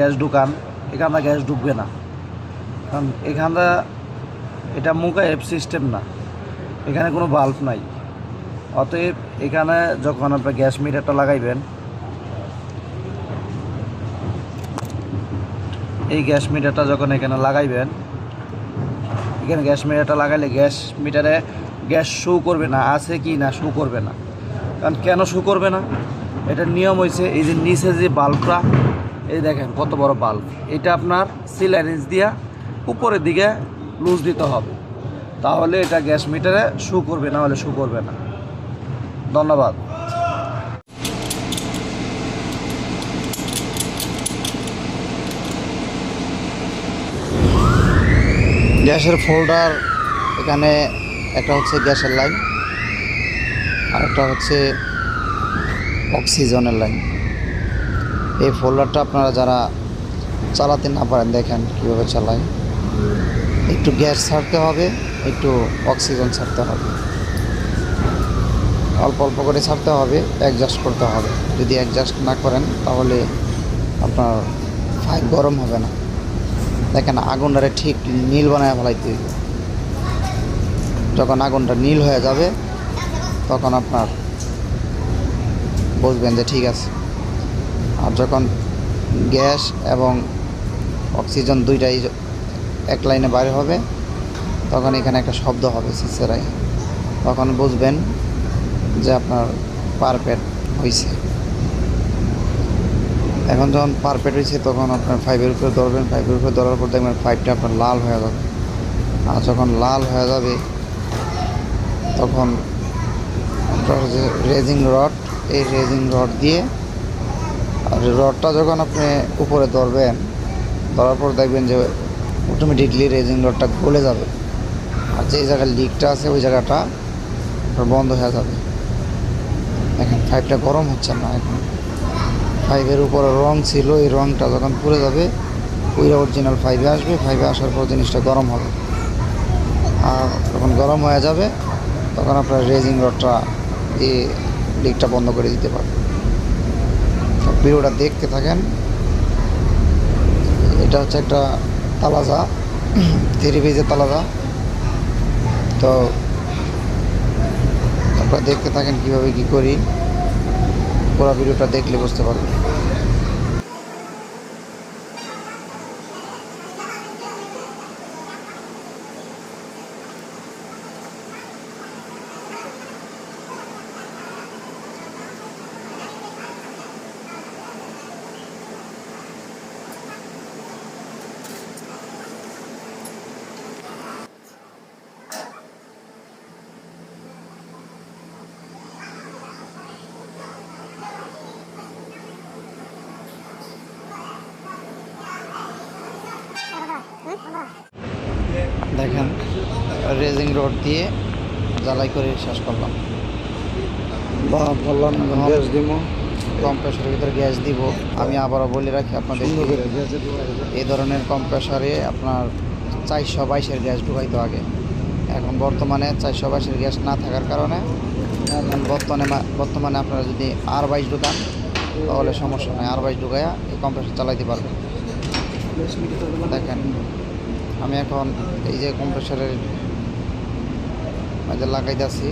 Gas ঢুকান এখানটা gas ঢুকবে না। কারণ এখানটা এটা মুখা এফ সিস্টেম না। এখানে কোনো বাল্ব নাই। অতএব এখানে যখন আপনার গ্যাস মিটারটা লাগাইবেন, এই গ্যাস মিটারটা যখন এখানে লাগাইবেন, এখানে গ্যাস মিটারটা লাগাইলে গ্যাস মিটারে গ্যাস শো করবে না, আছে কি না শো করবে না। কারণ কেন শো করবে না? এটার নিয়ম হয়েছে এই যে নিচে যে বাল্বটা এই দেখেন কত বড় বাল্ব এটা আপনার সিলারেন্স দিয়া উপরের দিকে লুজ দিতে হবে। তাহলে এটা গ্যাস মিটারে শো করবে, না হলে শো করবে না। ধন্যবাদ। গ্যাসের ফোল্ডার এখানে একটা হচ্ছে গ্যাসের লাইন আর একটা হচ্ছে অক্সিজেনের লাইন এই ফোল্ডারটা আপনারা যারা চালাতে না পারেন, দেখেন কীভাবে চালায় একটু গ্যাস ছাড়তে হবে, একটু অক্সিজেন ছাড়তে হবে। অল্প অল্প করে ছাড়তে হবে অ্যাডজাস্ট করতে হবে। যদি অ্যাডজাস্ট না করেন, তাহলে আপনার ফাইভ গরম হবে না। দেখেন আগুনটারে ঠিক নীল বানায় ফেলাইতে যখন আগুনটা নীল হয়ে যাবে, তখন আপনার বুঝবেন যে ঠিক আছে। যখন গ্যাস এবং অক্সিজেন দুইটাই এক লাইনে বাইরে হবে, তখন এখানে একটা শব্দ হবে সিসেরাই। তখন বুঝবেন যে আপনার পারফেক্ট হয়েছে এখন যখন পারফেক্ট হয়েছে তখন আপনার ফাইভের উপরে ধরবেন। ফাইভের উপরে ধরার পর দেখবেন ফাইভটা আপনার লাল হয়ে যাবে। আর যখন লাল হয়ে যাবে, তখন রেজিং রড এই রেজিং রড দিয়ে আর রডটা যখন আপনি উপরে ধরবেন, ধরার পর দেখবেন যে অটোমেটিকলি রেজিং রডটা গলে যাবে। আর যে জায়গায় লিকটা আছে, ওই জায়গাটা বন্ধ হয়ে যাবে। দেখেন ফাইভটা গরম হচ্ছে না এখন। ফাইভের উপরে রং ছিল, এই রংটা যখন পুড়ে যাবে, ওই অরিজিনাল ফাইভে আসবে। ফাইভে আসার পর জিনিসটা গরম হবে। আর যখন গরম হয়ে যাবে, তখন আপনার রেজিং রডটা দিয়ে লিকটা বন্ধ করে দিতে পারবে তো ভিডিওটা দেখতে থাকেন। এটা হচ্ছে একটা তালাজা থ্রি পেজের তালাজা তো আপনারা দেখতে থাকেন কীভাবে কী করি। পুরো ভিডিওটা দেখলে বুঝতে পারবেন। দেখেন রেজিং রড দিয়ে জ্বালাই করে শেষ করলাম। বললাম গ্যাস দিব। কম্প্রেসারের ভিতরে গ্যাস দিব। আমি আবারও বলে রাখি আপনাদের এই ধরনের কম্প্রেসারে আপনার চারশো বাইশের গ্যাস ঢুকাইতো আগে। এখন বর্তমানে চারশো বাইশের গ্যাস না থাকার কারণে বর্তমানে বর্তমানে আপনারা যদি আর বাইশ ঢুকান তাহলে সমস্যা নেই। আর বাইশ ঢুকাইয়া এই কম্প্রেসার চালাইতে পারবেন। দেখেন আমি এখন এই যে কম্প্রেসারের মাঝে লাগাইতেছি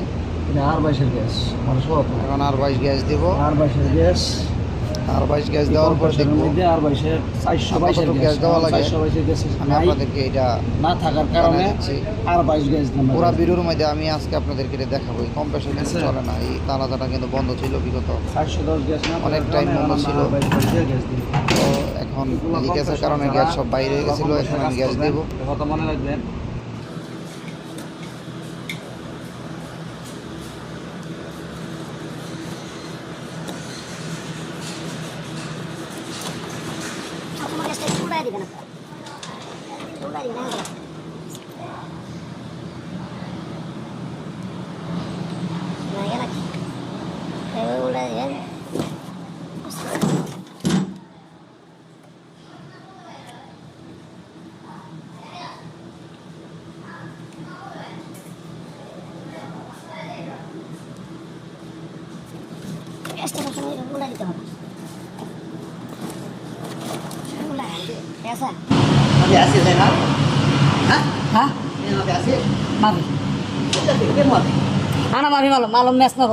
আর বাইশের গ্যাস এখন আর বাইশ গ্যাস দিব আর বাইশের গ্যাস আর বাইশ গ্যাস দেওয়ার পর কম্প্রেসারের দেখব আর বাইশের চারশো বাইশের গ্যাস দেওয়া লাগে। আমি আপনাদেরকে এটা না থাকার কারণে। আর বাইশ গ্যাস পুরা ভিডিওর মধ্যে আমি আজকে আপনাদেরকে এটা দেখাবো এই কিন্তু আচ্ছা। চলে না এই তালাদাটা কিন্তু বন্ধ ছিল বিগত চারশো দশ গ্যাস অনেক কারণে বন্ধ ছিল। তো এখন লিকেজের কারণে গ্যাস সব বাইরে হয়ে গেছিল, এখন আমি গ্যাস দেবো। কথা মনে রাখবেন তোমার কাছে উড়াই দিবেন উড়াই দিবেন না গেল এবার উড়াই দিবেন গ্যাসটা সবসময় উড়াই দিতে হবে ঠিক আছে Kan? Hah? হ্যাঁ masih asin? মাফি mau nih. আনা মাফি মালুম মালুম ম্যাচ নেব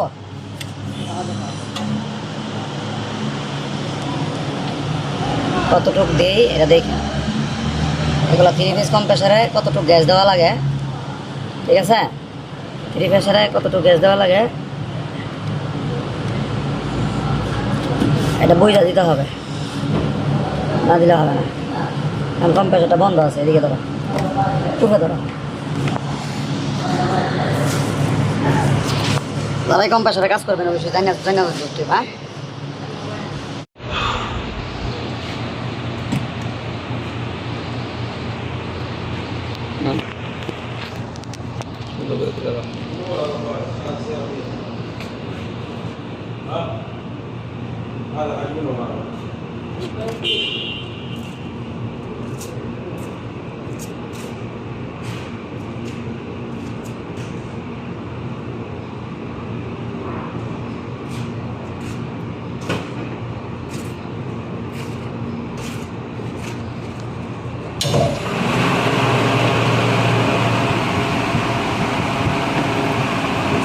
কতটুক দেই এটা দেখি এগুলো থ্রি ফেস কম প্রেশারে কতটুকু গ্যাস দেওয়া লাগে। ঠিক আছে? থ্রি প্রেশারে কতটুকু গ্যাস দেওয়া লাগে। এটা বইটা দিতে হবে। না দিলে হবে না। কারণ কম প্রেশারটা বন্ধ আছে এদিকে ধরো টুপে ধরো যারাই কম প্রেশারে কাজ করবেন অবশ্যই জানা জানা করতে হ্যাঁ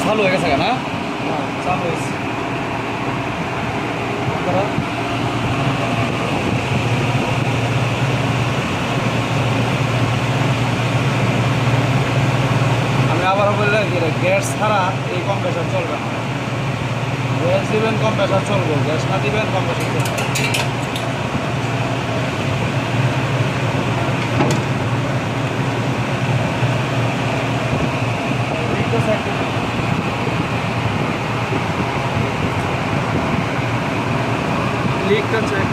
চালু হয়ে গেছে না? চালু হয়েছে আমি আবার বললে গ্যাস ছাড়া এই কম্প্রেসার চলবে না। গ্যাস দিবেন কম্প্রেসার চলবে। গ্যাস না দিবেন কম্প্রেসার চলবে না। লিকটা চেক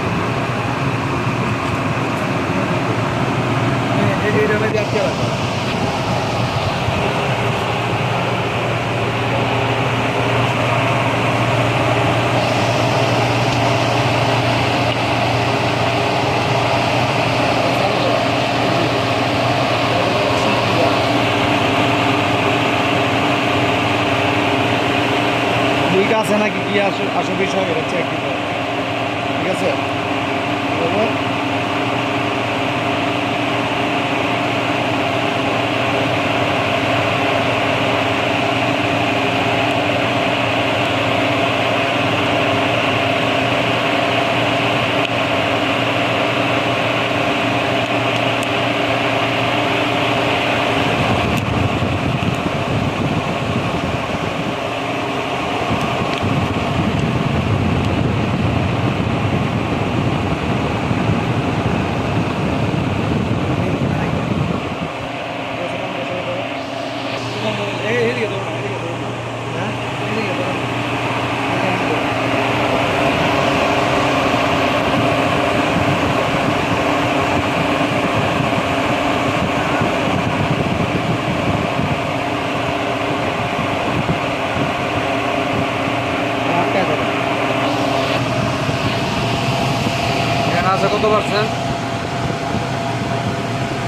এটা মধ্যে আটকে রাখো লিক আছে নাকি কি আসে বিষয় এটা চেক দিতে ঠিক আছে তারপর এই এদিকে ধরো না, এদিকে ধরো না। হ্যাঁ এদিকে ধরো না। এদিকে ধরো। আটকায় ধরো। এখানে আছে কত পার্সেন্ট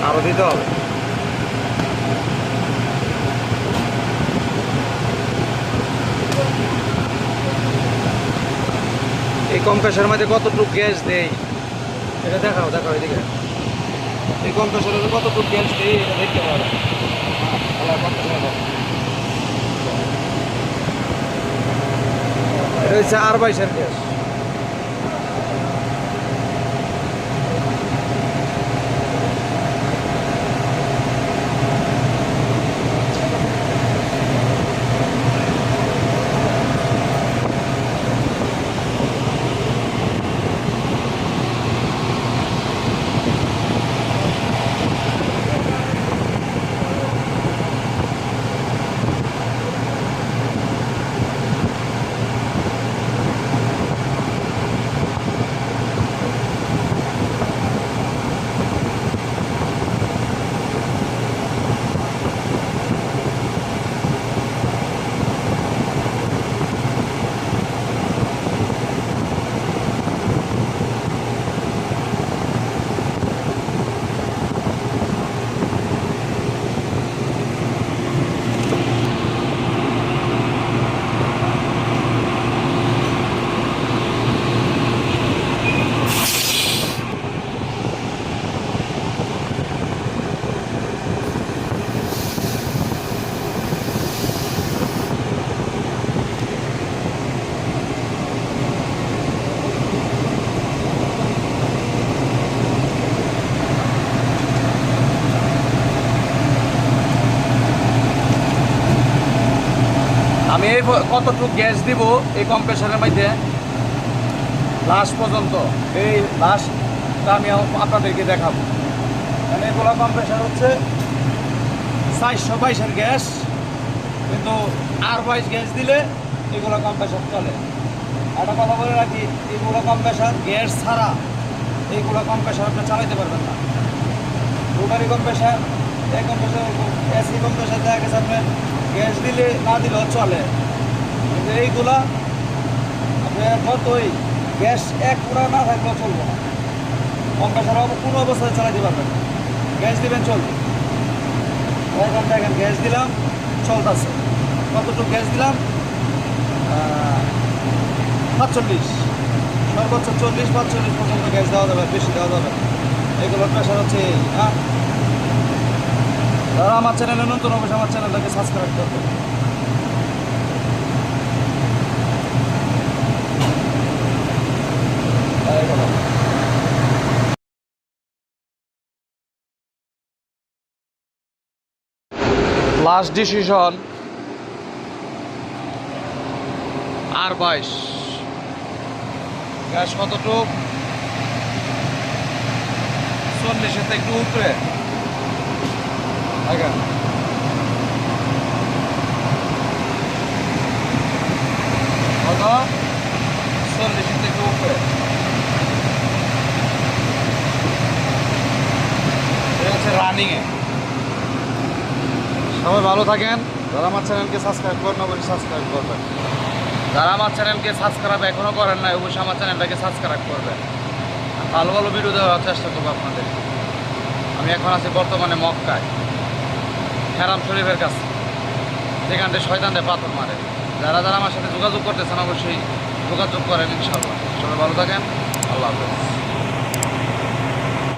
আরও দিতে হবে এই কম্প্রেসারের মধ্যে কতটুকু গ্যাস দেই? এটা দেখাও দেখাও এদিকে। এই কম্প্রেসারের কতটুকু গ্যাস দেই, এটা দেখতে পারো। এটা হচ্ছে আর বাইশের গ্যাস। এই কতটুকু গ্যাস দিব এই কম্প্রেসারের মধ্যে? লাস্ট পর্যন্ত। এই লাস্টটা আমি আপনাদেরকে দেখাবো। মানে এগুলো কম্প্রেসার হচ্ছে চারশো বাইশের গ্যাস, কিন্তু আর বাইশ গ্যাস দিলে এগুলো কম্প্রেসার চলে। একটা কথা বলে রাখি, এগুলো কম্প্রেসার গ্যাস ছাড়া এইগুলো কম্প্রেসার আপনি চালাইতে পারবেন না। রোটারি কম্প্রেসার এই কম্প্রেসার এসি কম্প্রেসার দেখা গেছে আপনি গ্যাস দিলে না দিলেও চলে। এইগুলা আপনার কতই? গ্যাস এক পুরা না থাকলেও চলবে না। কম্প্রেসার কোনো অবস্থায় চালাতে পারবেন গ্যাস দিবেন চলবে। এখন দেখেন, গ্যাস দিলাম, চলতেছে। কতটুকু গ্যাস দিলাম? পাঁচচল্লিশ। সর্বোচ্চ চল্লিশ, পাঁচচল্লিশ পর্যন্ত গ্যাস দেওয়া যাবে, বেশি দেওয়া যাবে। এগুলোর প্রেশার হচ্ছে হ্যাঁ? যারা আমার চ্যানেলে নতুন অবশ্যই আমার চ্যানেলটাকে সাবস্ক্রাইব করবে এই কথা। লাস্ট ডিসিশন আর বাইশ। গ্যাস কতটুক? চল্লিশের থেকে একটু উপরে। কত? চল্লিশের থেকে উপরে। রানিংয়ে সবাই ভালো থাকেন। যারা আমার চ্যানেলকে সাবস্ক্রাইব করেন, অবশ্যই সাবস্ক্রাইব করবেন যারা আমার চ্যানেলকে সাবস্ক্রাইব এখনও করেন না অবশ্যই আমার চ্যানেলটাকে সাবস্ক্রাইব করবেন। ভালো ভালো ভিডিও দেওয়ার চেষ্টা করব আপনাদের। আমি এখন আছি বর্তমানে মক্কায়, হেরাম শরীফের কাছে। যেখান থেকে শয়তানদের পাথর মারে। যারা যারা আমার সাথে যোগাযোগ করতেছেন, অবশ্যই যোগাযোগ করেন ইনশাল্লাহ সবাই ভালো থাকেন। আল্লাহ হাফেজ।